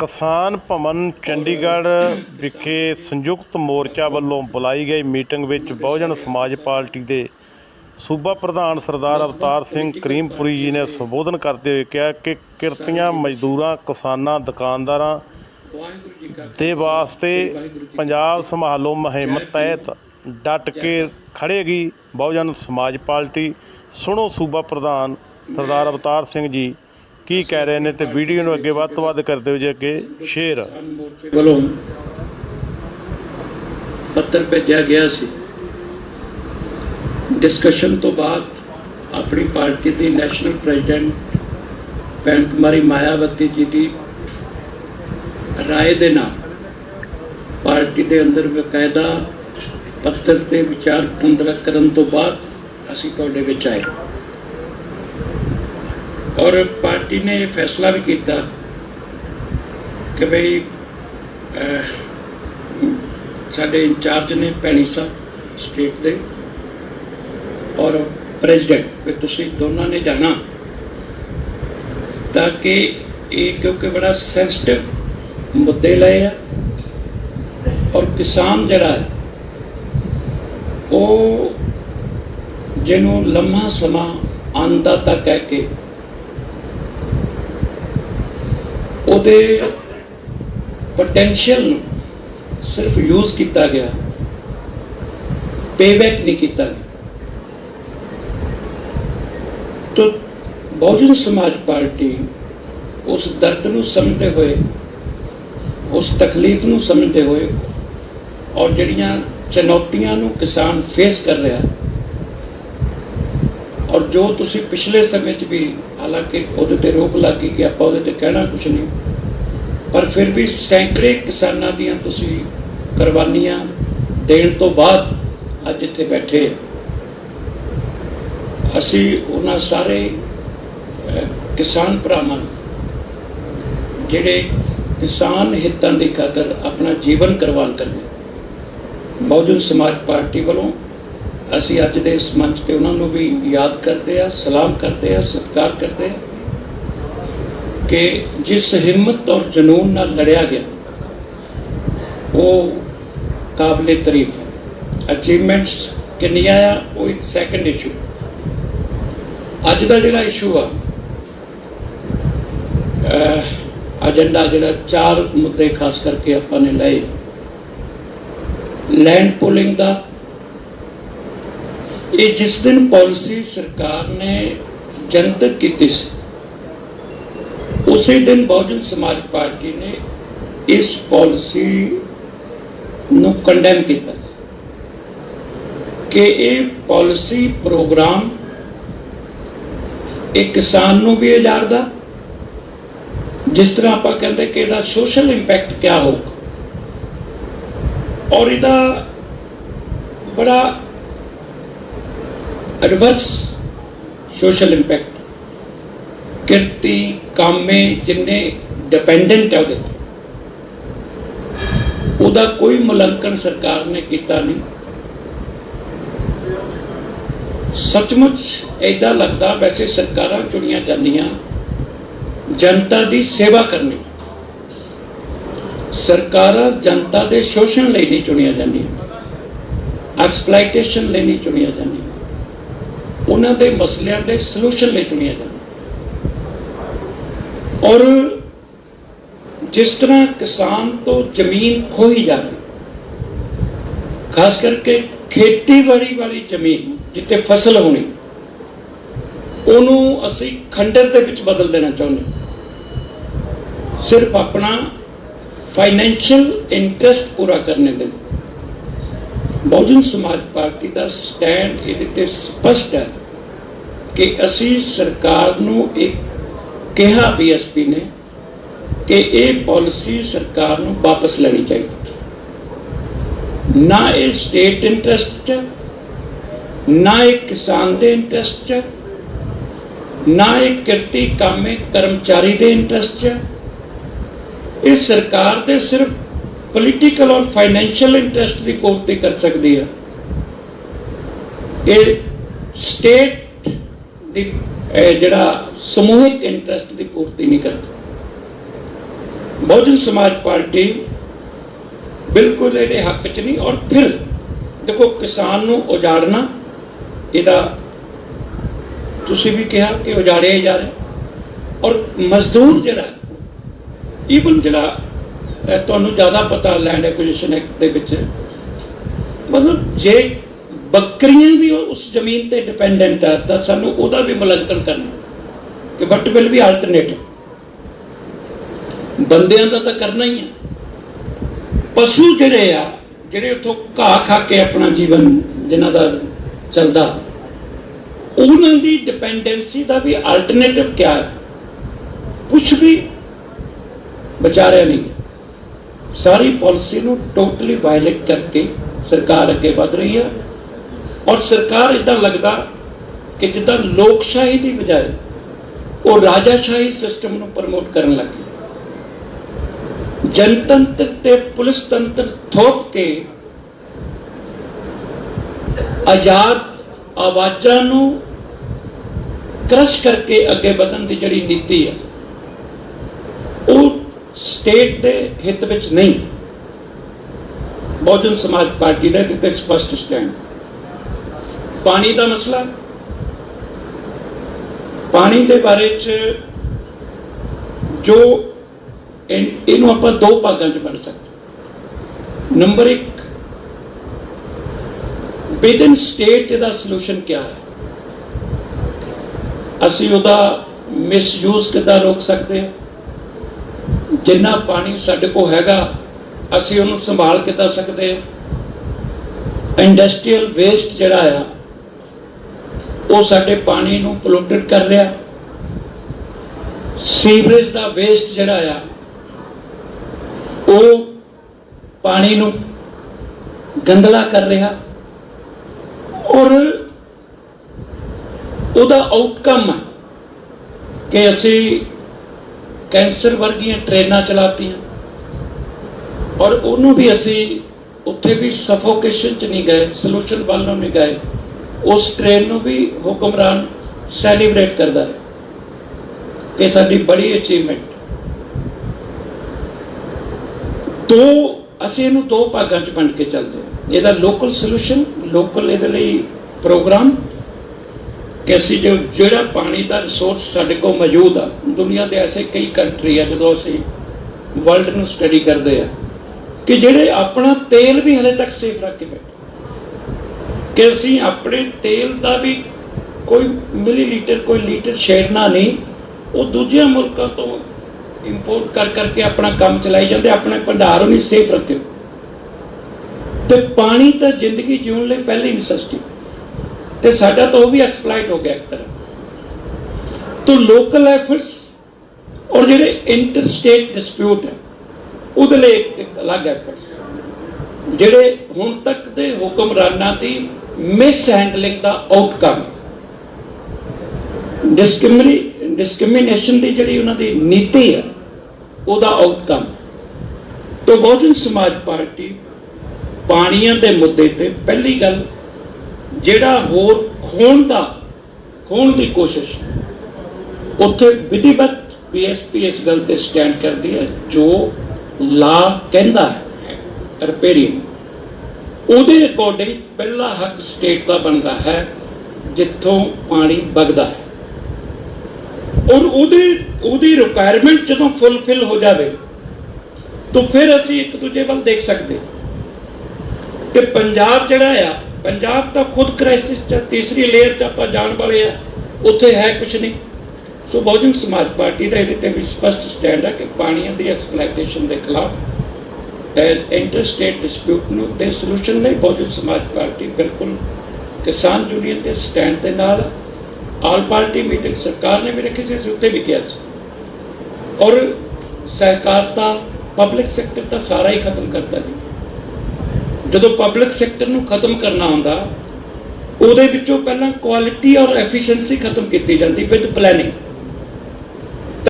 ਕਿਸਾਨ ਭਵਨ ਚੰਡੀਗੜ੍ਹ ਵਿਖੇ ਸੰਯੁਕਤ ਮੋਰਚਾ ਵੱਲੋਂ ਬੁਲਾਈ ਗਈ ਮੀਟਿੰਗ ਵਿੱਚ ਬਹੁਜਨ ਸਮਾਜ ਪਾਰਟੀ ਦੇ ਸੂਬਾ ਪ੍ਰਧਾਨ ਸਰਦਾਰ ਅਵਤਾਰ ਸਿੰਘ ਕਰੀਮਪੁਰੀ ਜੀ ਨੇ ਸੰਬੋਧਨ ਕਰਦੇ ਹੋਏ ਕਿਹਾ ਕਿ ਕਿਰਤੀਆਂ ਮਜ਼ਦੂਰਾਂ, ਕਿਸਾਨਾਂ, ਦੁਕਾਨਦਾਰਾਂ ਦੇ ਵਾਸਤੇ ਪੰਜਾਬ ਸੰਭਾਲੋ ਮੁਹਿੰਮ ਤਹਿਤ ਡਟ ਕੇ ਖੜੇਗੀ ਬਹੁਜਨ ਸਮਾਜ ਪਾਰਟੀ। ਸੁਣੋ ਸੂਬਾ ਪ੍ਰਧਾਨ ਸਰਦਾਰ ਅਵਤਾਰ ਸਿੰਘ ਜੀ। ਕੀ ਕਹਿ ਰਹੇ ਨੇ ਤੇ ਵੀਡੀਓ ਨੂੰ ਅੱਗੇ ਵੱਧ ਤੋਂ ਵੱਧ ਕਰਦੇ ਹੋ ਜੀ ਅੱਗੇ ਸ਼ੇਅਰ। ਵੱਲੋਂ ਪੱਤਰ ਭੇਜਿਆ ਗਿਆ ਸੀ। ਡਿਸਕਸ਼ਨ ਤੋਂ ਬਾਅਦ ਆਪਣੀ ਪਾਰਟੀ ਦੀ ਨੈਸ਼ਨਲ ਪ੍ਰੈਜ਼ੀਡੈਂਟ ਭੈਣ ਕੁਮਾਰੀ ਮਾਇਆਵਤੀ ਜੀ ਦੀ ਰਾਏ ਦੇ ਨਾਲ ਪਾਰਟੀ ਦੇ ਅੰਦਰ ਬਕਾਇਦਾ ਪੱਤਰ ਤੇ ਵਿਚਾਰ ਵਟਾਂਦਰਾ ਕਰਨ ਤੋਂ ਬਾਅਦ ਅਸੀਂ ਤੁਹਾਡੇ ਵਿੱਚ ਆਏ। ਔਰ ਪਾਰਟੀ ਨੇ ਇਹ ਫੈਸਲਾ ਵੀ ਕੀਤਾ ਕਿ ਭਈ ਸਾਡੇ ਇੰਚਾਰਜ ਨੇ ਭੈਣੀ ਸਾਹਿਬ ਸਟੇਟ ਦੇ ਔਰ ਪ੍ਰੈਜ਼ੀਡੈਂਟ, ਵੀ ਤੁਸੀਂ ਦੋਨਾਂ ਨੇ ਜਾਣਾ ਤਾਂ ਕਿ ਇਹ ਕਿਉਂਕਿ ਬੜਾ ਸੈਂਸਿਟਿਵ ਮੁੱਦੇ ਲਏ ਆ ਔਰ ਕਿਸਾਨ ਜਿਹੜਾ ਹੈ, ਉਹ ਜਿਹਨੂੰ ਲੰਮਾ ਸਮਾਂ ਅੰਨਦਾਤਾ ਕਹਿ ਕੇ ਉਹਦੇ ਪੋਟੈਂਸ਼ੀਅਲ ਨੂੰ ਸਿਰਫ ਯੂਜ਼ ਕੀਤਾ ਗਿਆ। ਪੇਬੈਕ ਨਹੀਂ ਕੀਤਾ ਗਿਆ। ਤੋ ਬਹੁਜਨ ਸਮਾਜ ਪਾਰਟੀ ਉਸ ਦਰਦ ਨੂੰ ਸਮਝਦੇ ਹੋਏ, ਉਸ ਤਕਲੀਫ ਨੂੰ ਸਮਝਦੇ ਹੋਏ ਔਰ ਜਿਹੜੀਆਂ ਚੁਣੌਤੀਆਂ ਨੂੰ ਕਿਸਾਨ ਫੇਸ ਕਰ ਰਿਹਾ ਔਰ ਜੋ ਤੁਸੀਂ ਪਿਛਲੇ ਸਮੇਂ 'ਚ ਵੀ ਹਾਲਾਂਕਿ ਉਹਦੇ ਤੇ ਰੋਕ ਲੱਗੀ ਕਿ ਆਪਾਂ ਉਹਦੇ ਤੇ ਕਹਿਣਾ ਕੁਝ ਨਹੀਂ, ਪਰ ਫਿਰ ਵੀ ਸੈਂਕੜੇ ਕਿਸਾਨਾਂ ਦੀਆਂ ਤੁਸੀਂ ਕੁਰਬਾਨੀਆਂ ਦੇਣ ਤੋਂ ਬਾਅਦ ਅੱਜ ਇੱਥੇ ਬੈਠੇ ਹਾਂ। ਅਸੀਂ ਉਹਨਾਂ ਸਾਰੇ ਕਿਸਾਨ ਭਰਾਵਾਂ ਨੂੰ, ਜਿਹੜੇ ਕਿਸਾਨ ਹਿੱਤਾਂ ਦੀ ਖਾਤਰ ਆਪਣਾ ਜੀਵਨ ਕੁਰਬਾਨ ਕਰਦੇ ਬਹੁਜਨ ਸਮਾਜ ਪਾਰਟੀ ਵੱਲੋਂ ਅਸੀਂ ਅੱਜ ਦੇ ਇਸ ਮੰਚ ਤੇ ਉਹਨਾਂ ਨੂੰ ਵੀ ਯਾਦ ਕਰਦੇ ਆ ਸਲਾਮ ਕਰਦੇ ਆ ਸਤਿਕਾਰ ਕਰਦੇ ਆ ਕਿ ਜਿਸ ਹਿੰਮਤ ਔਰ ਜਨੂਨ ਨਾਲ ਲੜਿਆ ਗਿਆ, ਉਹ ਕਾਬਲੇ ਤਾਰੀਫ ਹੈ। ਅਚੀਵਮੈਂਟਸ ਕਿੰਨੀਆਂ ਆ, ਉਹ ਇੱਕ ਸੈਕੰਡ ਇਸ਼ੂ ਅੱਜ ਦਾ ਜਿਹੜਾ ਇਸ਼ੂ ਆ ਏਜੰਡਾ ਜਿਹੜਾ ਚਾਰ ਮੁੱਦੇ ਖਾਸ ਕਰਕੇ ਆਪਾਂ ਨੇ ਲਏ। ਲੈਂਡ ਪੂਲਿੰਗ ਦਾ ਇਹ ਜਿਸ ਦਿਨ ਪਾਲਿਸੀ ਸਰਕਾਰ ਨੇ ਜਨਤਕ ਕੀਤੀ ਸੀ, ਉਸੇ ਦਿਨ ਬਹੁਜਨ ਸਮਾਜ ਪਾਰਟੀ ਨੇ ਇਸ ਪਾਲਿਸੀ ਨੂੰ ਕੰਡੈਮ ਕੀਤਾ ਸੀ ਕਿ ਇਹ ਪਾਲਿਸੀ ਪ੍ਰੋਗਰਾਮ ਇੱਕ ਕਿਸਾਨ ਨੂੰ ਵੀ ਉਜਾੜਦਾ, ਜਿਸ ਤਰ੍ਹਾਂ ਆਪਾਂ ਕਹਿੰਦੇ ਕਿ ਇਹਦਾ ਸੋਸ਼ਲ ਇੰਪੈਕਟ ਕਿਆ ਹੋਊਗਾ। ਔਰ ਇਹਦਾ ਬੜਾ ਐਡਵਰਸ ਸੋਸ਼ਲ ਇੰਪੈਕਟ ਕਿਰਤੀ ਕਾਮੇ ਜਿੰਨੇ ਡਿਪੈਂਡੈਂਟ ਹੈ ਉਹਦੇ ਉਹਦਾ ਕੋਈ ਮੁਲਾਂਕਣ ਸਰਕਾਰ ਨੇ ਕੀਤਾ ਨਹੀਂ ਸੱਚਮੁੱਚ ਐਦਾਂ ਲੱਗਦਾ ਵੈਸੇ ਸਰਕਾਰਾਂ ਚੁਣੀਆਂ ਜਾਂਦੀਆਂ ਜਨਤਾ ਦੀ ਸੇਵਾ ਕਰਨੀ ਸਰਕਾਰਾਂ ਜਨਤਾ ਦੇ ਸ਼ੋਸ਼ਣ ਲਈ ਨਹੀਂ ਚੁਣੀਆਂ ਜਾਂਦੀਆਂ ਐਕਸਪਲਾਈਟੇਸ਼ਨ ਲਈ ਨਹੀਂ ਚੁਣੀਆਂ ਜਾਂਦੀਆਂ ਉਹਨਾਂ ਦੇ ਮਸਲਿਆਂ ਦੇ ਸੋਲੂਸ਼ਨ ਲਈ ਚੁਣੀਆਂ ਜਾਂਦੀਆਂ ਔਰ ਜਿਸ ਤਰ੍ਹਾਂ ਕਿਸਾਨ ਤੋਂ ਜ਼ਮੀਨ ਖੋਹੀ ਜਾ ਖਾਸ ਕਰਕੇ ਖੇਤੀਬਾੜੀ ਵਾਲੀ ਜ਼ਮੀਨ ਜਿੱਥੇ ਫਸਲ ਹੋਣੀ, ਉਹਨੂੰ ਅਸੀਂ ਖੰਡਰ ਦੇ ਵਿੱਚ ਬਦਲ ਦੇਣਾ ਚਾਹੁੰਦੇ ਸਿਰਫ ਆਪਣਾ ਫਾਈਨੈਂਸ਼ੀਅਲ ਇੰਟਰਸਟ ਪੂਰਾ ਕਰਨੇ ਦੇ ਬਹੁਜਨ ਸਮਾਜ ਪਾਰਟੀ ਦਾ ਸਟੈਂਡ ਇਹਦੇ ਤੇ ਸਪਸ਼ਟ ਹੈ। ਕਿ ਅਸੀਂ ਸਰਕਾਰ ਨੂੰ ਇੱਕ ਕਿਹਾ ਬੀਐਸਪੀ ਨੇ ਕਿ ਇਹ ਪਾਲਿਸੀ ਸਰਕਾਰ ਨੂੰ ਵਾਪਸ ਲੈਣੀ ਚਾਹੀਦੀ। ਨਾ ਇਹ ਸਟੇਟ ਇੰਟਰਸਟ ਚ, ਨਾ ਇਹ ਕਿਸਾਨ ਦੇ ਇੰਟਰਸਟ ਚ, ਨਾ ਇਹ ਕਿਰਤੀ ਕਾਮੇ ਕਰਮਚਾਰੀ ਦੇ ਇੰਟਰਸਟ ਚ। ਇਹ ਸਰਕਾਰ ਦੇ ਸਿਰਫ ਪੋਲੀਟੀਕਲ ਔਰ ਫਾਈਨੈਂਸ਼ੀਅਲ ਇੰਟਰਸਟ ਦੀ ਪੂਰਤੀ ਕਰ ਸਕਦੀ ਹੈ ਇਹ ਸਟੇਟ ਦੀ ਜਿਹੜਾ ਸਮੂਹਿਕ ਇੰਟਰਸਟ ਦੀ ਪੂਰਤੀ ਨਹੀਂ ਕਰਦਾ। ਬਹੁਜਨ ਸਮਾਜ ਪਾਰਟੀ ਬਿਲਕੁਲ ਇਹਦੇ ਹੱਕ 'ਚ ਨਹੀਂ ਔਰ ਫਿਰ ਦੇਖੋ ਕਿਸਾਨ ਨੂੰ ਉਜਾੜਨਾ, ਇਹਦਾ ਤੁਸੀਂ ਵੀ ਕਿਹਾ ਕਿ ਉਜਾੜਿਆ ਜਾ ਰਿਹਾ। ਔਰ ਮਜ਼ਦੂਰ ਜਿਹੜਾ ਈਵਨ ਜਿਹੜਾ ਤੁਹਾਨੂੰ ਜ਼ਿਆਦਾ ਪਤਾ ਲੈਂਡ ਐਕੁਜੀਸ਼ਨ ਐਕਟ ਦੇ ਵਿੱਚ, ਮਤਲਬ ਜੇ ਬੱਕਰੀਆਂ ਵੀ ਉਸ ਜ਼ਮੀਨ ਤੇ ਡਿਪੈਂਡੈਂਟ ਆ, ਤਾਂ ਸਾਨੂੰ ਉਹਦਾ ਵੀ ਮੁਲਾਂਕਣ ਕਰਨਾ। ਕਿ ਬਟ ਵਿਲ ਵੀ ਆਲਟਰਨੇਟਿਵ ਬੰਦਿਆਂ ਦਾ ਤਾਂ ਕਰਨਾ ਹੀ ਹੈ ਪਸ਼ੂ ਜਿਹੜੇ ਆ, ਜਿਹੜੇ ਉੱਥੋਂ ਘਾਹ ਖਾ ਕੇ ਆਪਣਾ ਜੀਵਨ ਜਿਨ੍ਹਾਂ ਦਾ ਚੱਲਦਾ, ਉਹਨਾਂ ਦੀ ਡਿਪੈਂਡੈਂਸੀ ਦਾ ਵੀ ਆਲਟਰਨੇਟਿਵ ਕਿਆ ਹੈ ਕੁਝ ਵੀ ਵਿਚਾਰਿਆ ਨਹੀਂ। ਸਾਰੀ ਪਾਲਿਸੀ ਨੂੰ ਟੋਟਲੀ ਵਾਇਲੇਟ ਕਰਕੇ ਸਰਕਾਰ ਅੱਗੇ ਵਧ ਰਹੀ ਹੈ ਔਰ ਸਰਕਾਰ ਇਦਾਂ ਲੱਗਦਾ ਕਿ ਜਿੱਦਾਂ ਲੋਕਸ਼ਾਹੀ ਦੀ ਬਜਾਏ ਉਹ ਰਾਜਾਸ਼ਾਹੀ ਸਿਸਟਮ ਨੂੰ ਪ੍ਰਮੋਟ ਕਰਨ ਲੱਗੀ ਜਨਤੰਤਰ ਤੇ ਪੁਲਿਸ ਤੰਤਰ ਥੋਪ ਕੇ ਆਜ਼ਾਦ ਆਵਾਜ਼ਾਂ ਨੂੰ ਕ੍ਰਸ਼ ਕਰਕੇ ਅੱਗੇ ਵਧਣ ਦੀ ਜਿਹੜੀ ਨੀਤੀ ਹੈ, ਉਹ ਸਟੇਟ ਦੇ ਹਿੱਤ ਵਿੱਚ ਨਹੀਂ। ਬਹੁਜਨ ਸਮਾਜ ਪਾਰਟੀ ਦਾ ਇਹਦੇ ਤੇ ਸਪਸ਼ਟ ਸਟੈਂਡ ਪਾਣੀ ਦਾ ਮਸਲਾ? ਪਾਣੀ ਦੇ ਬਾਰੇ ਚ ਜੋ ਇਹਨੂੰ ਆਪਾਂ ਦੋ ਭਾਗਾਂ 'ਚ ਵੰਡ ਸਕਦੇ ਨੰਬਰ 1 ਵਿਦਨ ਸਟੇਟ ਇਹਦਾ ਸੋਲੂਸ਼ਨ ਕੀ ਹੈ? ਅਸੀਂ ਉਹਦਾ ਮਿਸਯੂਜ਼ ਕਿੱਦਾਂ ਰੋਕ ਸਕਦੇ ਹਾਂ? ਜਿੰਨਾ ਪਾਣੀ ਸਾਡੇ ਕੋਲ ਹੈਗਾ, ਅਸੀਂ ਉਹਨੂੰ ਸੰਭਾਲ ਕਿੱਦਾਂ ਸਕਦੇ ਹਾਂ? ਇੰਡਸਟਰੀਅਲ ਵੇਸਟ ਜਿਹੜਾ ਆ ਉਹ ਸਾਡੇ ਪਾਣੀ ਨੂੰ ਪੋਲੂਟਡ ਕਰ ਰਿਹਾ। ਸੀਵਰੇਜ ਦਾ ਵੇਸਟ ਜਿਹੜਾ ਆ, ਉਹ ਪਾਣੀ ਨੂੰ ਗੰਦਲਾ ਕਰ ਰਿਹਾ। ਔਰ ਉਹਦਾ ਆਊਟਕਮ ਕਿ ਅਸੀਂ ਕੈਂਸਰ ਵਰਗੀਆਂ ਟ੍ਰੇਨਾਂ ਚਲਾਤੀਆਂ। ਔਰ ਉਹਨੂੰ ਵੀ ਅਸੀਂ ਉੱਥੇ ਵੀ ਸਫੋਕੇਸ਼ਨ ਚ ਨਹੀਂ ਗਏ ਸੋਲੂਸ਼ਨ ਵੱਲ ਨੂੰ ਨਹੀਂ ਗਏ। ਉਸ ਟ੍ਰੇਨ ਨੂੰ ਵੀ ਹੁਕਮਰਾਨ ਸੈਲੀਬ੍ਰੇਟ ਕਰਦਾ ਹੈ ਕਿ ਸਾਡੀ ਬੜੀ ਅਚੀਵਮੈਂਟ ਦੋ, ਅਸੀਂ ਇਹਨੂੰ ਦੋ ਭਾਗਾਂ ਚ ਵੰਡ ਕੇ ਚੱਲਦੇ ਹਾਂ। ਇਹਦਾ ਲੋਕਲ ਸੋਲੂਸ਼ਨ ਲੋਕਲ ਇਹਦੇ ਲਈ ਪ੍ਰੋਗਰਾਮ ਕਿ ਅਸੀਂ ਜੋ ਜਿਹੜਾ ਪਾਣੀ ਦਾ ਰਿਸੋਰਸ ਸਾਡੇ ਕੋਲ ਮੌਜੂਦ ਆ, ਦੁਨੀਆ ਦੇ ਐਸੇ ਕਈ ਕੰਟਰੀ ਆ ਜਦੋਂ ਅਸੀਂ ਵਰਲਡ ਨੂੰ ਸਟੱਡੀ ਕਰਦੇ ਆ, ਕਿ ਜਿਹੜੇ ਆਪਣਾ ਤੇਲ ਵੀ ਹਲੇ ਤੱਕ ਸੇਫ ਰੱਖ ਕੇ ਬੈਠੇ ਕਿ ਅਸੀਂ ਆਪਣੇ ਤੇਲ ਦਾ ਵੀ ਕੋਈ ਮਿਲੀਲੀਟਰ, ਕੋਈ ਲੀਟਰ ਛੇੜਨਾ ਨਹੀਂ, ਉਹ ਦੂਜਿਆਂ ਮੁਲਕਾਂ ਤੋਂ ਇੰਪੋਰਟ ਕਰ ਕਰਕੇ ਆਪਣਾ ਕੰਮ ਚਲਾਈ ਜਾਂਦੇ, ਆਪਣੇ ਭੰਡਾਰ ਨੂੰ ਸੇਫ ਰੱਖਿਓ ਤੇ ਪਾਣੀ ਤਾਂ ਜ਼ਿੰਦਗੀ ਜਿਉਣ ਲਈ ਪਹਿਲੀ ਨੈਸੈਸਿਟੀ ਤੇ ਸਾਡਾ ਤਾਂ ਉਹ ਵੀ ਐਕਸਪਲਾਈਟ ਹੋ ਗਿਆ ਇੱਕ ਤਰ੍ਹਾਂ। ਤੋਂ ਲੋਕਲ ਐਫਰਟਸ ਔਰ ਜਿਹੜੇ ਇੰਟਰ ਸਟੇਟ ਡਿਸਪਿਊਟ ਹੈ, ਉਹਦੇ ਲਈ ਇੱਕ ਅਲੱਗ ਐਫਰਟਸ ਜਿਹੜੇ ਹੁਣ ਤੱਕ ਦੇ ਹੁਕਮਰਾਨਾਂ ਦੀ ਮਿਸ ਹੈਂਡਲਿੰਗ ਦਾ ਆਊਟਕਮ ਡਿਸਕ੍ਰਿਮਿਨੀ ਡਿਸਕ੍ਰਿਮੀਨੇਸ਼ਨ ਦੀ ਜਿਹੜੀ ਉਹਨਾਂ ਦੀ ਨੀਤੀ ਹੈ ਉਹਦਾ ਆਊਟਕਮ ਤੋਂ ਬਹੁਜਨ ਸਮਾਜ ਪਾਰਟੀ ਪਾਣੀਆਂ ਦੇ ਮੁੱਦੇ ਤੇ ਪਹਿਲੀ ਗੱਲ, ਜਿਹੜਾ ਹੋਰ ਖੋਣ ਦਾ ਖੋਣ ਦੀ ਕੋਸ਼ਿਸ਼, ਉੱਥੇ ਵਿਧੀਵਤ ਬੀਐਸਪੀ ਇਸ ਗੱਲ ਤੇ ਸਟੈਂਡ ਕਰਦੀ ਹੈ, ਜੋ ਲਾ ਕਹਿੰਦਾ ਹੈ ਰਿਪੇਰੀਅਨ ਉਹਦੇ ਅਕੋਰਡਿੰਗ ਪਹਿਲਾ ਹੱਕ ਸਟੇਟ ਦਾ ਬਣਦਾ ਹੈ, ਜਿੱਥੋਂ ਪਾਣੀ ਵਗਦਾ ਹੈ। ਔਰ ਉਹਦੇ, ਉਹਦੀ ਰਿਕੁਆਇਰਮੈਂਟ ਜਦੋਂ ਫੁੱਲਫਿਲ ਹੋ ਜਾਵੇ, ਤਾਂ ਫਿਰ ਅਸੀਂ ਇੱਕ ਦੂਜੇ ਵੱਲ ਦੇਖ ਸਕਦੇ ਤੇ ਪੰਜਾਬ ਜਿਹੜਾ ਆ, ਪੰਜਾਬ ਤਾਂ ਖੁਦ ਕ੍ਰਾਈਸਿਸ ਚ ਤੀਸਰੀ ਲੇਅਰ ਚ ਆਪਾਂ ਜਾਣ ਵਾਲੇ ਆ, ਉੱਥੇ ਹੈ ਕੁਝ ਨਹੀਂ। ਸੋ ਬਹੁਜਨ ਸਮਾਜ ਪਾਰਟੀ ਦਾ ਇਹਦੇ ਤੇ ਵੀ ਸਪਸ਼ਟ ਸਟੈਂਡ ਹੈ ਕਿ ਪਾਣੀਆਂ ਦੀ ਐਕਸਪਲੋਇਟੇਸ਼ਨ ਦੇ ਖਿਲਾਫ ਇੰਟਰ ਸਟੇਟ ਡਿਸਪਿਊਟ ਨੂੰ ਤੇ ਸੋਲੂਸ਼ਨ ਲਈ ਬਹੁਜਨ ਸਮਾਜ ਪਾਰਟੀ ਬਿਲਕੁਲ ਕਿਸਾਨ ਯੂਨੀਅਨ ਦੇ ਸਟੈਂਡ ਦੇ ਨਾਲ ਆਲ ਪਾਰਟੀ ਮੀਟਿੰਗ ਸਰਕਾਰ ਨੇ ਵੀ ਰੱਖੀ ਸੀ, ਅਸੀਂ ਉੱਤੇ ਵੀ ਕਿਹਾ ਸੀ। ਔਰ ਸਹਿਕਾਰਤਾ ਪਬਲਿਕ ਸੈਕਟਰ ਤਾਂ ਸਾਰਾ ਹੀ ਖਤਮ ਕਰਤਾ ਜੀ। ਜਦੋਂ ਪਬਲਿਕ ਸੈਕਟਰ ਨੂੰ ਖਤਮ ਕਰਨਾ ਹੁੰਦਾ ਉਹਦੇ ਵਿੱਚੋਂ ਪਹਿਲਾਂ ਕੁਆਲਿਟੀ ਔਰ ਐਫੀਸ਼ੀਐਂਸੀ ਖਤਮ ਕੀਤੀ ਜਾਂਦੀ ਵਿਦ ਪਲੈਨਿੰਗ